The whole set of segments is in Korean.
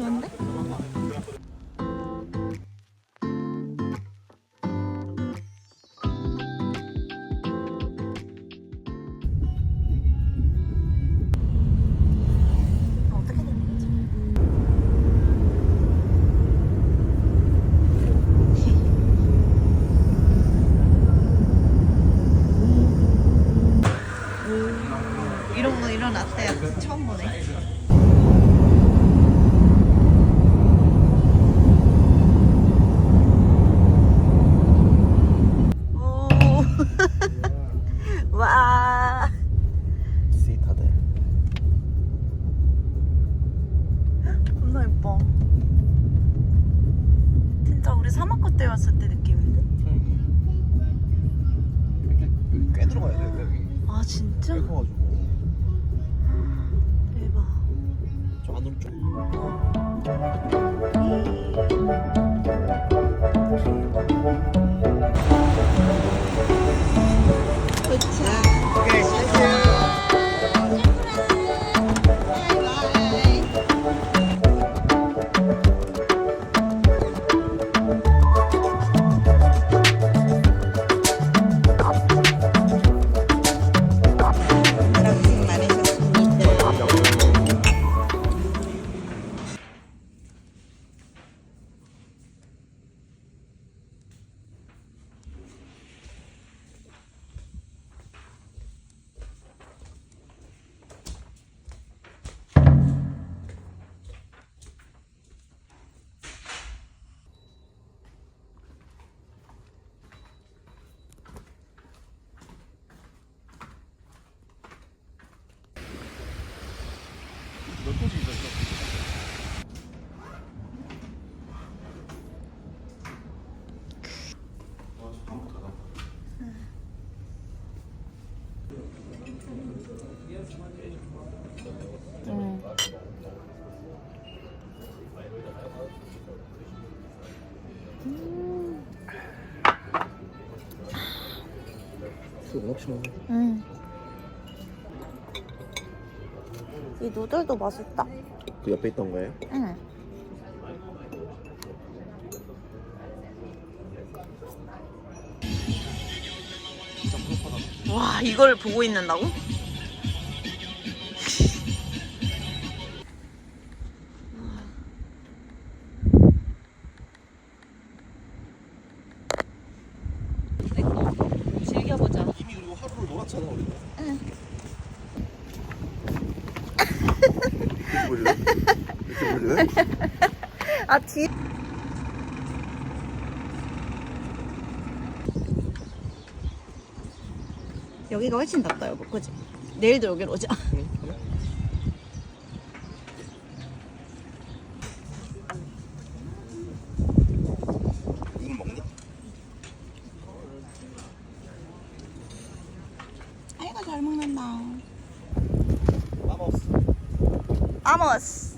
좋은데? 이런 거 일어났어요. 처음 보네. 오. 와. 시타델 겁나 예뻐. 진짜 우리 사막 겉에 왔을 때 느낌인데? 여기 꽤 들어가야 돼 여기 아 진짜? 꽤 커가지고 대박. 저 안으로 좀 워낙. 응. 이 누들도 맛있다. 그 옆에 있던 거예요? 응. 와 이걸 보고 있는다고? 응. 아 뒤. 여기가 훨씬 낫다 여보, 그지? 내일도 여기로 오자. 이걸 먹니? 아이고 잘 먹는다. 까먹었어. 아모스.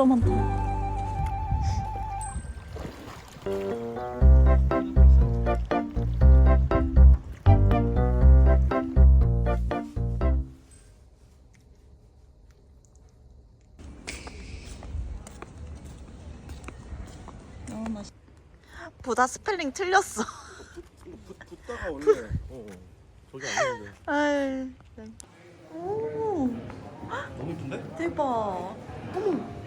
진짜 많다. 너무 맛있. 보다 스펠링 틀렸어. 붙다가 원래 어, 어. 저기 아닌데. 아이. 오. 너무 이쁜데? 대박. 어머.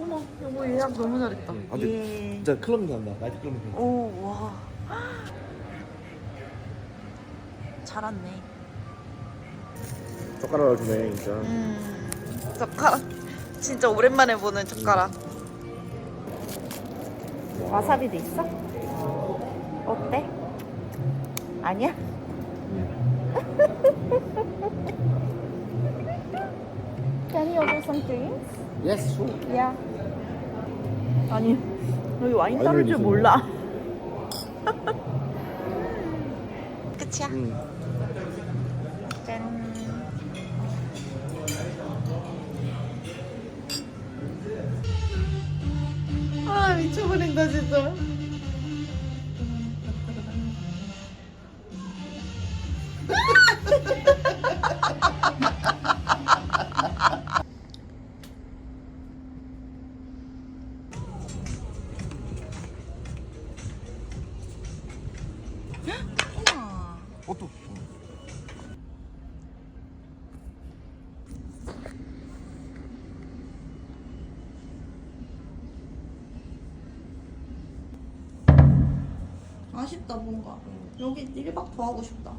어머, 여보 예약 너무 잘했다. 응, 아주 예. 진짜 클럽 간다. 나이트 클럽 간다. 오, 와. 잘 왔네. 젓가락을 주네 진짜. 음, 젓가락. 진짜 오랜만에 보는 젓가락. 와사비도 있어? 어때? 아니야? Can you order some drinks? Yes, sure. Yeah. 아니, 여기 와인 따를 줄 몰라. 끝이야? 응. 짠. 아 미쳐버린다 진짜. 여기 1박 더 하고 싶다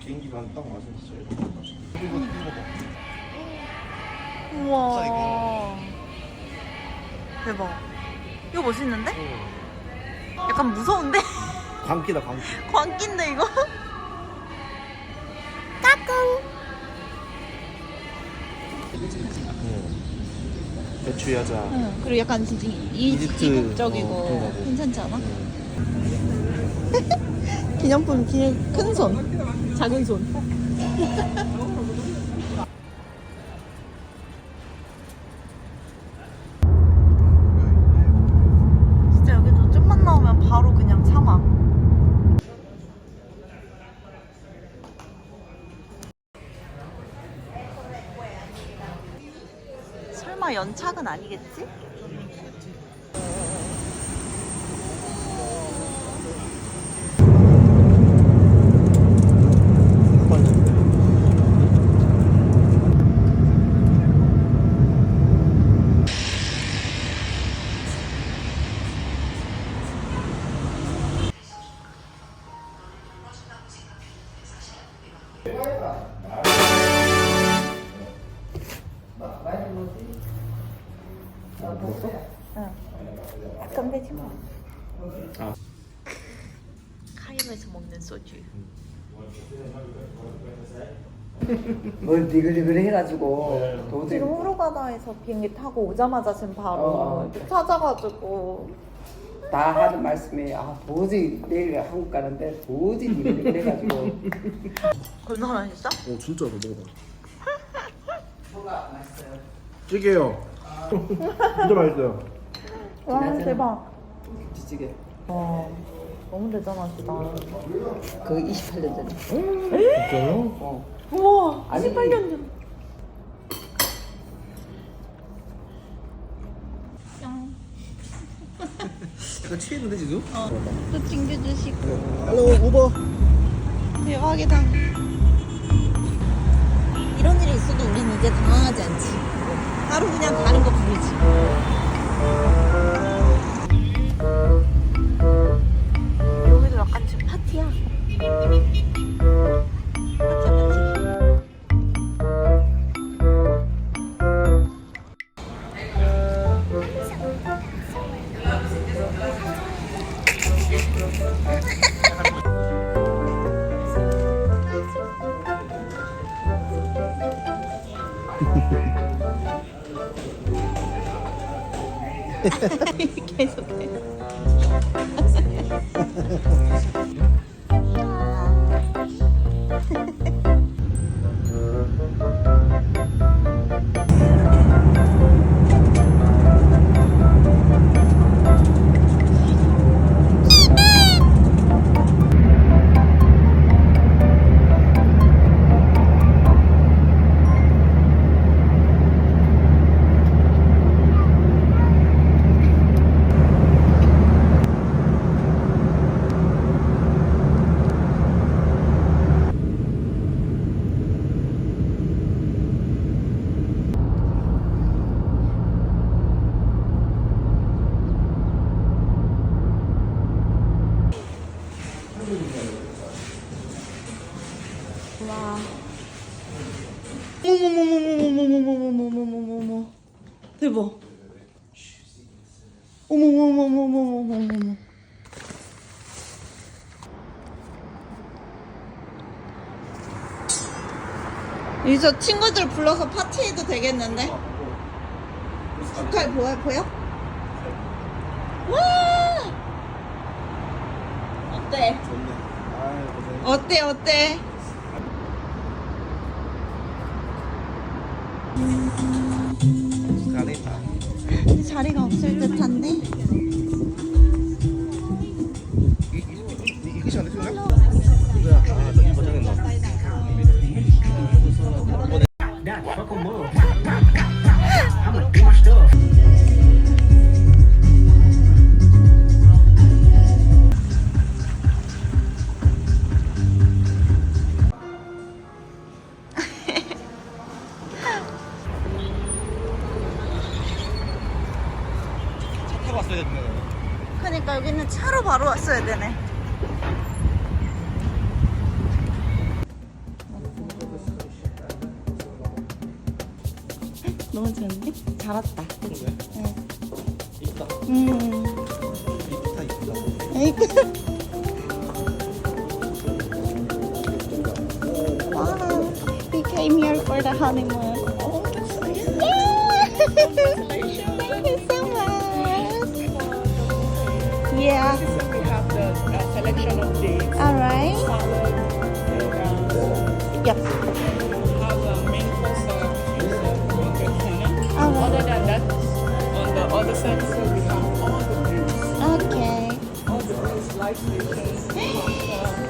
비행기 가 딱 맞았어. 이거 이거 봐. 우와 대박 이거 멋있는데? 약간 무서운데? 광기다 광기. 광기인데 이거? 까꿍 대추야자. 응, 그리고 약간 진짜 이- 이집트, 이국적이고 어, 그런 거고. 괜찮지 않아? 기념품 기념 큰손. 작은 손. 진짜 여기도 좀만 나오면 바로 그냥 사막. 설마 연착은 아니겠지? 아. 카이로에서 먹는 소주. 뭘 니글니글 해가지고 도저히 지금 후루가다에서 비행기 타고 오자마자 지금 바로 어. 이렇게 찾아가지고 다 하는 말씀이 아 도저히 내일 한국 가는데 도저히 니글니글 해가지고 얼마나 맛있어? 오 진짜 그 먹어봐. 뭐가 맛있어요? 찌개요. 진짜 맛있어요. 와. 대박. 김치찌개 와 너무 대단하시다. 그 28년 전에 진짜요? 어. 우와 아니. 18년 전. 뿅. 약간 취했는데 지금? 어, 또 챙겨주시고 할로 우버. 대박이다. 이런 일이 있어도 우린 이제 당황하지 않지. 바로 그냥 다른 거 부르지. 여기서 친구들 불러서 파티해도 되겠는데? 색깔 보여, 보여? 와! 어때? 어때, 어때? 자리가 없을 듯한데? 그러니까 여기는 차로 바로 왔어야 되네. 너무 좋은데? 잘 왔다. 그러게. 응. 이쁘다. 음. 이쁘다 이쁘다. Wow, we came here for the honeymoon. Yeah. We have the uh, selection of dates, All right. salad, and Yep. have a main course uh, is uh, yogurt salad. All right. Other than that, on the other side, so we have all the drinks, Okay. all the drinks, light stations,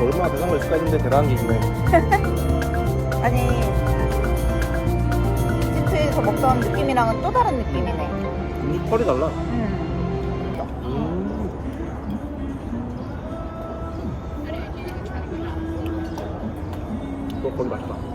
뭐 얼마나 대단한 걸 있을까 했는데 대단한 게 있네. 아니 이집트에서 먹던 느낌이랑은 또 다른 느낌이네. 음, 털이 달라. 음. 또 거기 맛있다.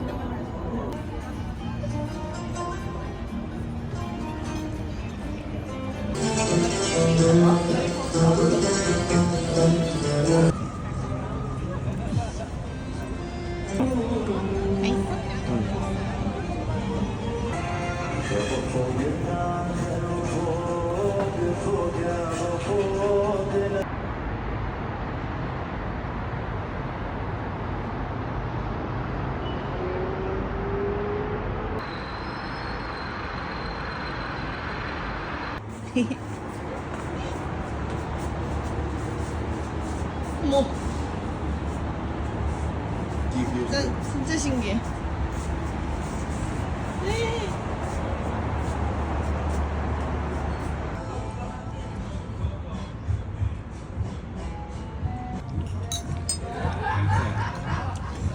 진짜, 진짜 신기해.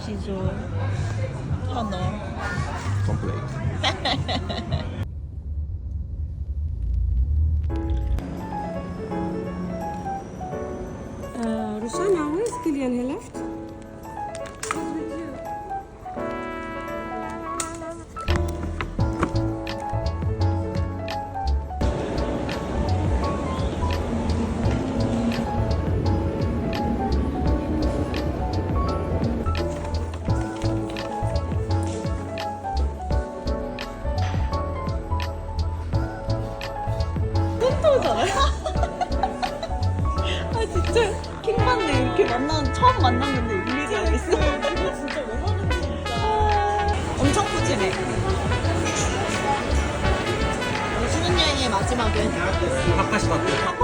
지조 현어 컴플레인. Uh, Roshana, where is Killian? 처음 만났는데 일일이 있어. 이거 진짜 왜 하는지 진짜. 엄청 푸짐해. 우리 신혼여행의 마지막은 파파시바트. 파